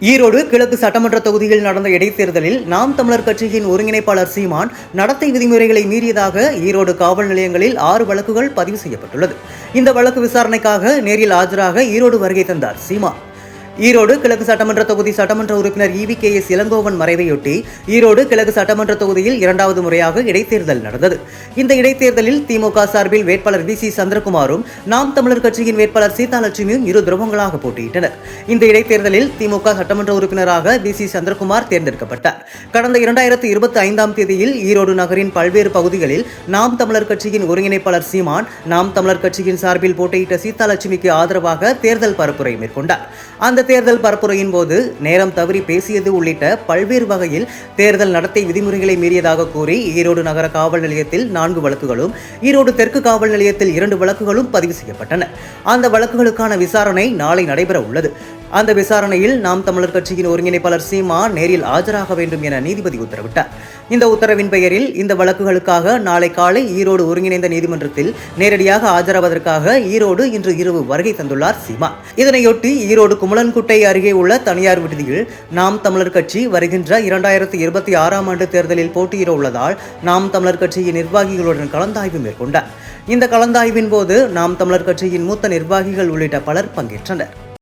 ஈரோடு கிழக்கு சட்டமன்ற தொகுதியில் நடந்த இடைத்தேர்தலில் நாம் தமிழர் கட்சியின் ஒருங்கிணைப்பாளர் சீமான் நடத்தை விதிமுறைகளை மீறியதாக ஈரோடு காவல் நிலையங்களில் ஆறு வழக்குகள் பதிவு செய்யப்பட்டுள்ளது. இந்த வழக்கு விசாரணைக்காக நேரில் ஆஜராக ஈரோடு வருகை தந்தார் சீமான். ஈரோடு கிழக்கு சட்டமன்ற தொகுதி சட்டமன்ற உறுப்பினர் E V K S Elangovan மறைவையொட்டி Erode கிழக்கு சட்டமன்ற தொகுதியில் இரண்டாவது முறையாக இடைத்தேர்தல் நடந்தது. இந்த இடைத்தேர்தலில் திமுக சார்பில் வேட்பாளர் வி சி சந்திரகுமாரும் நாம் தமிழர் கட்சியின் வேட்பாளர் சீதாலட்சுமியும் இரு துருவங்களாக போட்டியிட்டனர். இந்த இடைத்தேர்தலில் திமுக சட்டமன்ற உறுப்பினராக வி சி சந்திரகுமார் தேர்ந்தெடுக்கப்பட்டார். கடந்த இரண்டாயிரத்தி இருபத்தி ஐந்தாம் தேதியில் ஈரோடு நகரின் பல்வேறு பகுதிகளில் நாம் தமிழர் கட்சியின் ஒருங்கிணைப்பாளர் சீமான் நாம் தமிழர் கட்சியின் சார்பில் போட்டியிட்ட சீதாலட்சுமிக்கு ஆதரவாக தேர்தல் பரப்புரை மேற்கொண்டார். அந்த தேர்தல் பரப்புரையின் போது நேரம் தவறி பேசியது உள்ளிட்ட பல்வேறு வகையில் தேர்தல் நடத்தை விதிமுறைகளை மீறியதாக கூறி ஈரோடு நகர காவல் நிலையத்தில் நான்கு வழக்குகளும் ஈரோடு தெற்கு காவல் நிலையத்தில் இரண்டு வழக்குகளும் பதிவு செய்யப்பட்டன. அந்த வழக்குகளுக்கான விசாரணை நாளை நடைபெற உள்ளது அந்த விசாரணையில் நாம் தமிழர் கட்சியின் ஒருங்கிணைப்பாளர் சீமா நேரில் ஆஜராக வேண்டும் என நீதிபதி உத்தரவிட்டார். இந்த உத்தரவின் பெயரில் இந்த வழக்குகளுக்காக நாளை காலை ஈரோடு ஒருங்கிணைந்த நீதிமன்றத்தில் நேரடியாக ஆஜராவதற்காக ஈரோடு இன்று இரவு வருகை தந்துள்ளார் சீமா. இதனையொட்டி ஈரோடு குமலன்குட்டை அருகே உள்ள தனியார் விடுதியில் நாம் தமிழர் கட்சி வருகின்ற இரண்டாயிரத்தி இருபத்தி ஆறாம் ஆண்டு தேர்தலில் போட்டியிட உள்ளதால் நாம் தமிழர் கட்சியின் நிர்வாகிகளுடன் கலந்தாய்வு மேற்கொண்டார். இந்த கலந்தாய்வின் போது நாம் தமிழர் கட்சியின் மூத்த நிர்வாகிகள் உள்ளிட்ட பலர் பங்கேற்றனர்.